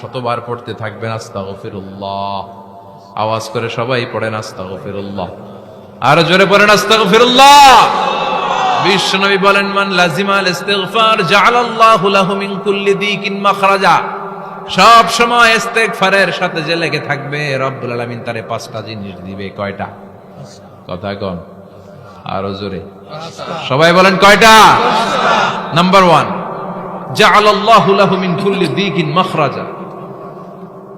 শতবার পড়তে থাকবেন আস্তাগফিরুল্লাহ। আওয়াজ করে সবাই পড়েন আস্তাগফিরুল্লাহ। আর জোরে পড়েন আস্তাগফিরুল্লাহ। বিশ্বনবী বলেন মান লাজিমাল ইস্তিগফার জাআলাল্লাহু লাহু মিন কুল্লি দিকিন মাখরাজা। সব সময় ইস্তেগফারের সাথে যে লেগে থাকবে রব্বুল আলামিন তারে পাঁচটা জিনিস দিবে কয়টা? কথা কন। আরও জোরে। সবাই বলেন কয়টা? নাম্বার ওয়ান জাআলাল্লাহু লাহু মিন কুল্লি দিকিন মাখরাজা।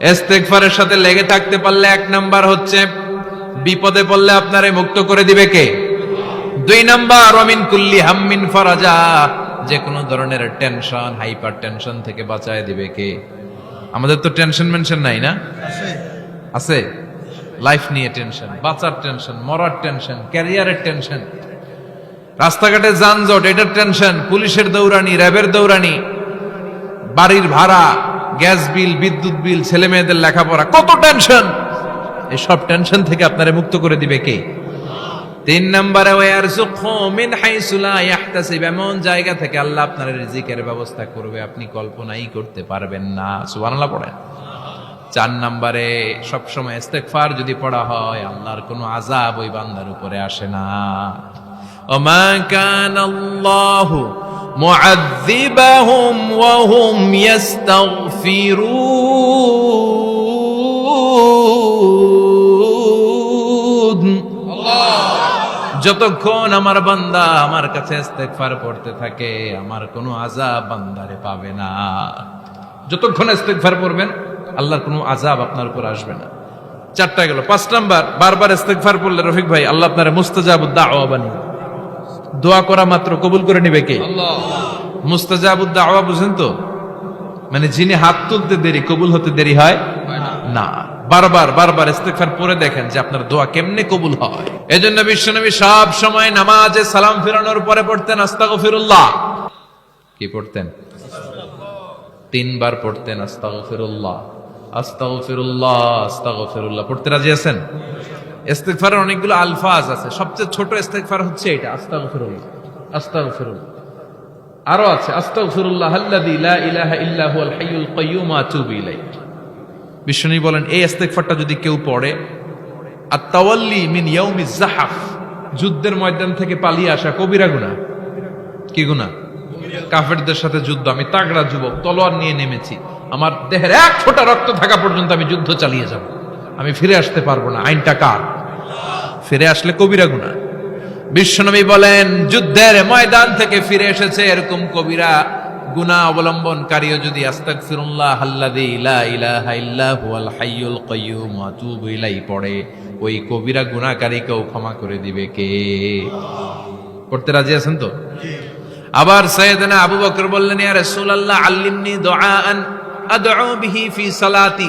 এস্তেকফারের সাথে লেগে থাকতে পারলে এক নাম্বার হচ্ছে বিপদে পড়লে আপনারে মুক্ত করে দিবে কে? দুই নাম্বার অমিন কুল্লি হাম্মিন ফরাজা যে কোনো ধরনের টেনশন হাইপার টেনশন থেকে বাঁচায় দিবে কে? আমাদের তো টেনশন মেনশন নাই না? আছে? লাইফ নিয়ে টেনশন বাঁচার টেনশন মরার টেনশন ক্যারিয়ারের টেনশন রাস্তাঘাটে যানজট এটার টেনশন পুলিশের দৌড়ানি র্যাবের দৌড়ানি বাড়ির ভাড়া গ্যাস বিল, বিদ্যুৎ বিল ছেলে মেয়েদের লেখাপড়া, কত টেনশন? এই সব টেনশন থেকে আপনারে মুক্ত করে দিবে কে? তিন নম্বরে মিন হাইসু লা ইয়াহতাসিব। এমন জায়গা থেকে আল্লাহ আপনার রিজিকের ব্যবস্থা করবে, আপনি কল্পনাই করতে পারবেন না। সুবহানাল্লাহ পড়েন। চার নম্বরে, সবসময় ইস্তেগফার যদি পড়া হয়, আল্লাহর কোনো আযাব ওই বান্দার উপরে আসে না। ওমা কান ওয়া হুম ইয়াস্তাগফিরুন। যতক্ষণ আমার বান্দা আমার কাছে ইস্তেগফার পড়তে থাকে, আমার কোনো আযাব বান্দারে পাবে না। যতক্ষণ ইস্তেগফার পড়বেন, আল্লাহর কোনো আযাব আপনার উপর আসবে না। চারটা গেল, পাঁচ নাম্বার, বারবার ইস্তেগফার পড়লে রফিক ভাই, আল্লাহ আপনার মুস্তাজাবুদ দাওয়া বানিয়ে দোয়া করা মাত্র কবুল করে নিবে কে? মুস্তাজাবুদ দাওয়া বুঝেন তো? মানে যিনি হাত তুলতে দেরি কবুল হতে দেরি হয় না। বারবার বারবার ইস্তেগফার পরে দেখেন যে আপনার দোয়া কেমনে কবুল হয়। এজন্য বিশ্বনবী সব সময় নামাজে সালাম ফিরানোর পরে পড়তেন আস্তাগফিরুল্লাহ। কি পড়তেন? তিনবার পড়তেন আস্তাগফিরুল্লাহ। আস্তাগফিরুল্লাহ আস্তাগফিরুল্লাহ। পড়তে রাজি আছেন? ইস্তেগফারের অনেকগুলো আলফাজ আছে। সবচেয়ে ছোট ইস্তেগফার হচ্ছে এটা, আস্তাগফিরুল্লাহ আস্তাগফিরুল্লাহ। আরও আছে, আস্তাগফিরুল্লাহ আল্লাযী লা ইলাহা ইল্লা হুয়াল হাইয়ুল কাইয়্যুম, আতুবু ইলাইহি। বিশ্বনী বলেন, এই ইস্তেগফারটা যদি কেউ পড়ে আর তাওয়াল্লি মিন ইয়াউমি জাহাফ যুদ্ধের ময়দান থেকে পালিয়ে আসা কবিরা গুনাহ। কি গুনাহ? কাফেরদের সাথে যুদ্ধ, আমি তাগড়া যুবক, তলোয়ার নিয়ে নেমেছি, আমার দেহের এক ফোঁটা রক্ত থাকা পর্যন্ত আমি যুদ্ধ চালিয়ে যাব, আমি ফিরে আসতে পারব না, আইনটা কার? ফিরে আসলে কবিরা গুনাহ। বিশ্বনবী বলেন, যুদ্ধের ময়দান থেকে ফিরে এসেছে এরকম কবিরা গুনাহ অবলম্বনকারীও যদি কাইয়্যুম ওয়া আতুবু ইলাইহি পড়ে, ওই কবিরা গুনাহকারীকেও ক্ষমা করে দিবে কে? পড়তে রাজি আছেন তো? আবার সৈয়দনা আবু বকর বললেন, ইয়া রাসূলুল্লাহ, আল্লিমনি দুআআন আদউ বিহি ফি সালাতি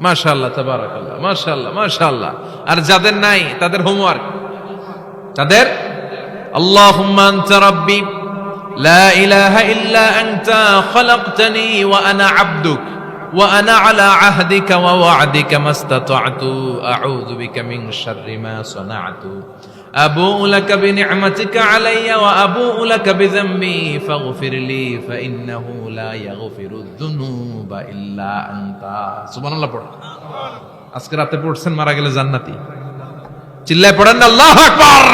মাশাআল্লাহ তাবারাকাল্লাহ মাশাআল্লাহ মাশাআল্লাহ আর যাদের নাই তাদের হোমওয়ার্ক তাদের اللهم انت ربي لا اله الا انت خلقتني وانا عبدك وانا على عهدك ووعدك ما استطعت اعوذ بك من شر ما صنعت ابوء لك بنعمتك علي وابوء لك بذنبي فاغفر لي فانه لا يغفر الذنوب الا انت سبحان الله পড়ো আজকে রাতে পড়ছেন মারা গেলে জান্নাতি চিল্লায় পড়েন না আল্লাহু আকবার